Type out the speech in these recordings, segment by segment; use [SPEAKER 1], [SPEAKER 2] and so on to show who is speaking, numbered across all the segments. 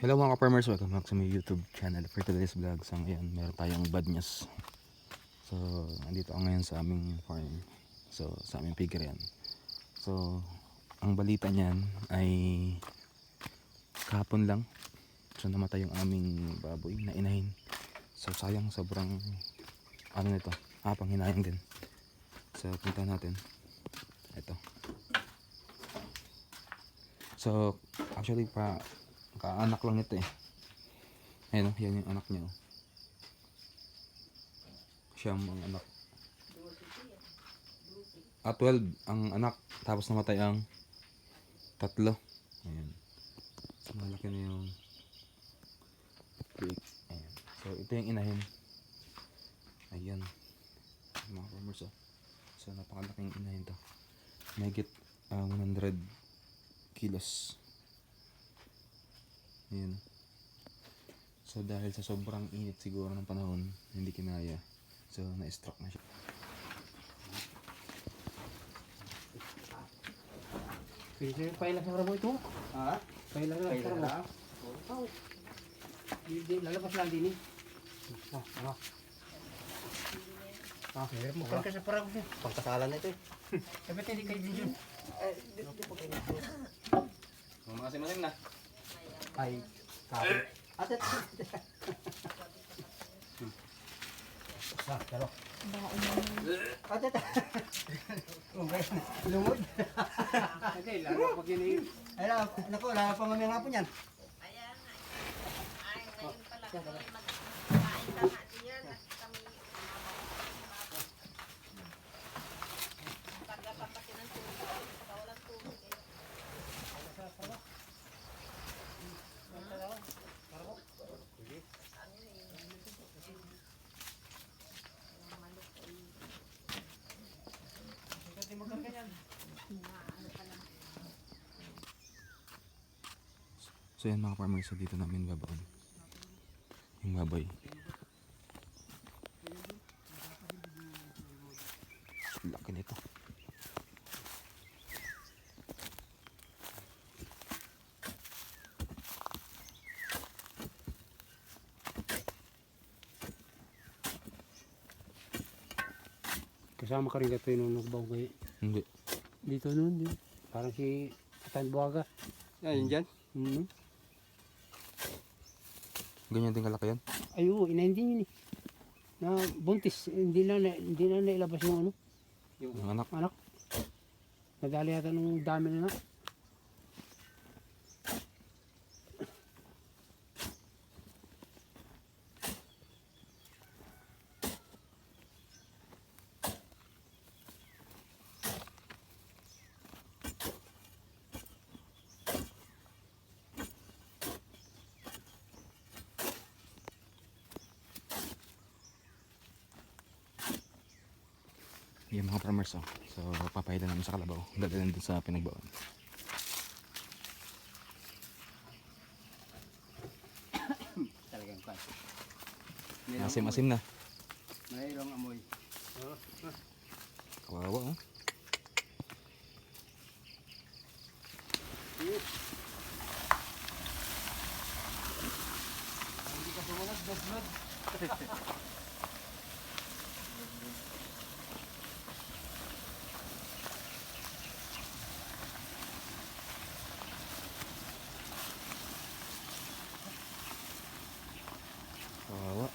[SPEAKER 1] Hello mga ka-farmers, welcome back sa my YouTube channel for today's vlog. So ngayon, meron tayong bad news. So, andito ako ngayon sa aming farm. So, sa aming piggery yan. So, ang balita niyan ay kahapon lang. So, namatay yung aming baboy na inahin. So, sayang sobrang ano nito, ah, panghinayang din. So, punta natin. Ito. So, actually pa kaanak lang ito eh. Ayun oh, yan yung anak niya oh. Ang anak. Ah, 12 ang anak. Tapos namatay ang tatlo. Ayan. Malaki na yung pig. Ayan. So, ito yung inahin. Ayan. Mga farmers oh. So, napakalaking inahin to. Mahigit ah, 100 kilos. Ayan. So dahil sa sobrang init siguro ng panahon, hindi kinaya. So na-stroke na siya.
[SPEAKER 2] Pwede pailang sa ramo ito.
[SPEAKER 3] Ha?
[SPEAKER 2] Pailang lang sa
[SPEAKER 3] Kailan
[SPEAKER 2] ramo.
[SPEAKER 3] lang?
[SPEAKER 2] Hindi, lalabas lang din eh. Ah, ano? Ah, hirap mo ka sa parang siya.
[SPEAKER 3] Pangkasalan na ito eh.
[SPEAKER 2] Dapat hindi kayo din yun.
[SPEAKER 1] Mamasim-masim na.
[SPEAKER 2] Ay, sabi.
[SPEAKER 3] Ate,
[SPEAKER 2] Ah, pero.
[SPEAKER 3] ate,
[SPEAKER 2] Okay. Lumod. Hindi, lalo pag yun eh.
[SPEAKER 3] ay na, naku, wala pa mamaya nga po niyan.
[SPEAKER 1] So yan mga farmers, so dito namin babaon. Yung baboy. Laki nito.
[SPEAKER 2] Kasama ka rin ito yung nagbaw kayo.
[SPEAKER 1] Hindi.
[SPEAKER 2] Dito noon, din. Parang si Atan Buaga.
[SPEAKER 3] Yan, yun dyan.
[SPEAKER 2] Mm
[SPEAKER 1] Ganyan din kalaki yan.
[SPEAKER 2] Ay, oo, inahin din yun eh. Na buntis, hindi na, na- hindi na nailabas yung ano,
[SPEAKER 1] Yung anak.
[SPEAKER 2] anak. Nadali yata nung dami na nga.
[SPEAKER 1] Yung mga farmers oh. So papahila namin sa kalabaw. Dadalhin din sa pinagbaon.
[SPEAKER 3] Talagang pa.
[SPEAKER 1] Asim-asim na.
[SPEAKER 3] Mayroong amoy.
[SPEAKER 1] Kawawa oh.
[SPEAKER 3] Hindi ka sumunod, blood,
[SPEAKER 1] Kawawa.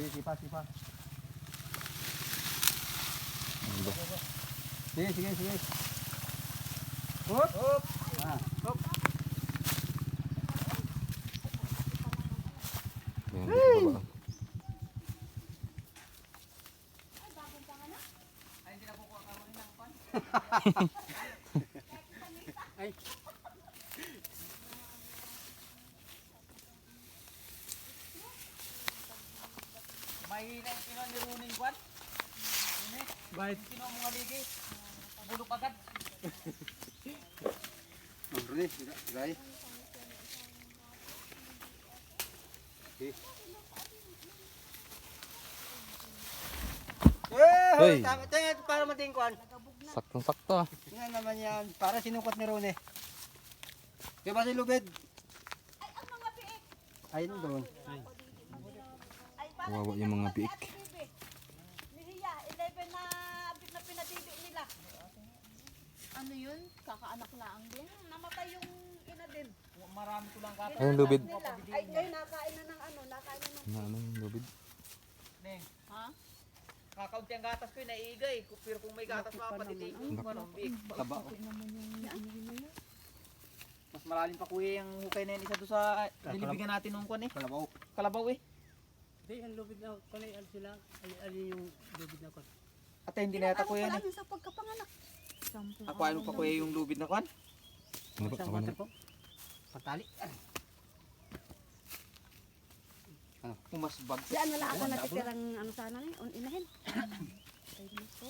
[SPEAKER 3] Sige, sipa, sipa.
[SPEAKER 1] Ba?
[SPEAKER 3] Sige, sige, sige. Hop! Hop! Ah, hop!
[SPEAKER 1] Ganyan din baba. oh.
[SPEAKER 4] Kahit sino mo Nahihina yung kino ni Runing Kwan. Bakit? Yung kino mga ligi. Bulok agad. Ang Rune, gaya. Eh,
[SPEAKER 1] Hoy!
[SPEAKER 4] Tama, tingnan para mating
[SPEAKER 1] kwan. Saktong-sakto ah.
[SPEAKER 4] Tingnan naman yan. Para sinukot ni Rune. Diba si Lubed?
[SPEAKER 5] Ay, ang mga piik.
[SPEAKER 4] Ayun doon.
[SPEAKER 5] Ayun.
[SPEAKER 1] Kawawa yung mga biik.
[SPEAKER 5] Ate Bibi. Ni Ria, 11 na abit na pinadibi nila.
[SPEAKER 6] Ano yun? Kakaanak lang din?
[SPEAKER 5] Hmm, namatay yung ina din.
[SPEAKER 4] Marami ko lang kapit.
[SPEAKER 1] Ayun, lubid.
[SPEAKER 5] Ay, ngayon nakain na ng ano, nakain na ng...
[SPEAKER 1] Ano yung lubid?
[SPEAKER 4] Neng,
[SPEAKER 6] Ha?
[SPEAKER 4] kakaunti ang gatas ko yung naiigay. Pero kung may gatas pa, patitigil ko ano, big. Taba ko. Mas malalim pa kuya yung hukay na yun isa doon sa nilibigyan natin nung kwan eh. Kalabaw. Kalabaw eh.
[SPEAKER 2] Hindi, ang lubid na, kanay, ano sila, ay, alin yung lubid na kon.
[SPEAKER 4] Ate hindi na yata kuya
[SPEAKER 5] pa
[SPEAKER 4] yan eh.
[SPEAKER 5] sa pagkapanganak.
[SPEAKER 6] Sample.
[SPEAKER 4] Ako ano pa kuya yung lubid na kwan?
[SPEAKER 1] Ano ba?
[SPEAKER 2] Sa water ko. Patali.
[SPEAKER 4] Ano? Umasbag.
[SPEAKER 5] Di ano lang ako natitirang ano sana ni, on inahin. Ay, nako.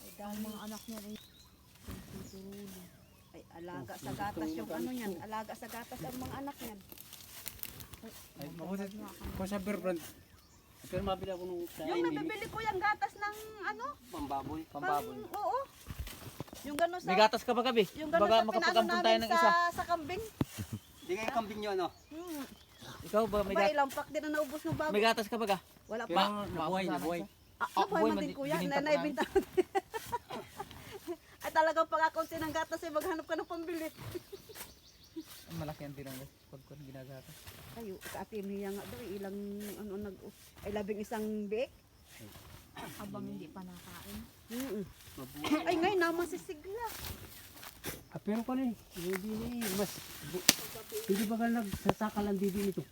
[SPEAKER 5] Ay, dami.
[SPEAKER 6] mga anak niya ay
[SPEAKER 5] Ay, alaga sa gatas yung ano niyan. Alaga sa gatas ang mga anak niyan.
[SPEAKER 2] Ay, makulit. Kung sa beer brand. Pero mabili ako nung sa
[SPEAKER 5] Yung nabibili ko yung gatas ng ano,
[SPEAKER 4] Pambaboy.
[SPEAKER 5] pang,
[SPEAKER 4] Pambaboy.
[SPEAKER 5] oo. Yung gano'n sa,
[SPEAKER 4] May gatas ka ba gabi?
[SPEAKER 5] yung gano'n
[SPEAKER 4] Baga
[SPEAKER 5] sa pinano
[SPEAKER 4] makapagampun tayo ng isa.
[SPEAKER 5] sa, sa kambing.
[SPEAKER 4] Di kayo kambing nyo ano?
[SPEAKER 5] Hmm.
[SPEAKER 4] Ikaw ba may gatas?
[SPEAKER 5] ilang pack din na naubos ng bago.
[SPEAKER 4] May gatas ka ba ga?
[SPEAKER 5] Wala pa.
[SPEAKER 4] nabuhay, nabuhay.
[SPEAKER 5] Ah,
[SPEAKER 4] Ah,
[SPEAKER 5] nabuhay
[SPEAKER 4] buhay
[SPEAKER 5] man din kuya.
[SPEAKER 4] bininta
[SPEAKER 5] Na,
[SPEAKER 4] pa
[SPEAKER 5] naibinta ko din. Ay talagang pag akaunti ng gatas ay maghanap ka ng pambili.
[SPEAKER 4] Malaki ang tirang pag kung ginagatas.
[SPEAKER 5] Ayo, sa atin niya nga daw, ilang ano nag ay labing isang biik.
[SPEAKER 6] abang hindi pa nakain.
[SPEAKER 5] Mm Ay ngayon naman si Sigla.
[SPEAKER 2] Ah, pero kanay, hindi ni, mas, bu- hindi ba ka nagsasaka lang didi nito?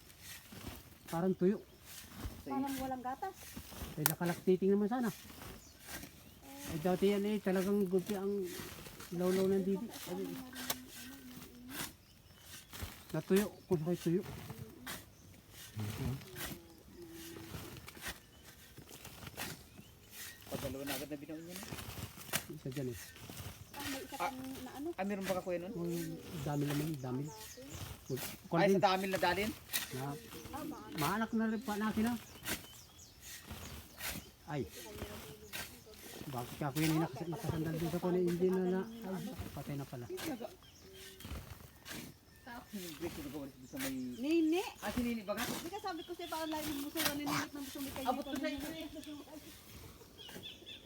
[SPEAKER 2] Parang tuyo.
[SPEAKER 5] Parang walang gatas.
[SPEAKER 2] Ay, nakalaktiting naman sana. Ay, dati yan eh, talagang gulpi ang lawlaw ng didi. Ay, natuyo, kung sakay tuyo.
[SPEAKER 4] Pagdalawa na agad na binuon yun.
[SPEAKER 2] Isa dyan eh.
[SPEAKER 5] Ah, may isa pang na ano.
[SPEAKER 4] Ay, meron ba ka kuya nun?
[SPEAKER 2] Ang dami naman, dami.
[SPEAKER 4] Ay, sa damil na dalin?
[SPEAKER 2] na, maanak na rin pa natin ah. Ay. Bakit ako yun ay nakas- nakasandal din sa kone, hindi na na, ay, patay na pala.
[SPEAKER 4] Break ko nagawa sa may...
[SPEAKER 5] Nini.
[SPEAKER 4] Ah, sinini ba ka?
[SPEAKER 5] Hindi ka sabi ko sa'yo parang lahat ng muso na nininit ng may kayo.
[SPEAKER 4] Abot ko sa inyo eh.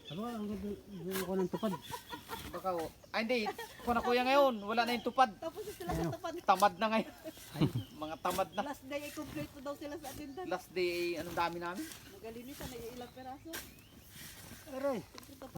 [SPEAKER 2] Ano, ang ganda ko ng tupad.
[SPEAKER 4] Baka o. Ay, hindi. Kung na kuya ngayon, wala na yung tupad.
[SPEAKER 5] Tapos sila sa tapat.
[SPEAKER 4] Tamad na ngayon. Mga tamad na.
[SPEAKER 5] Last day ay complete daw sila sa atindan.
[SPEAKER 4] Last day, anong dami namin?
[SPEAKER 5] Magalinisan na ilang peraso.
[SPEAKER 4] Aray.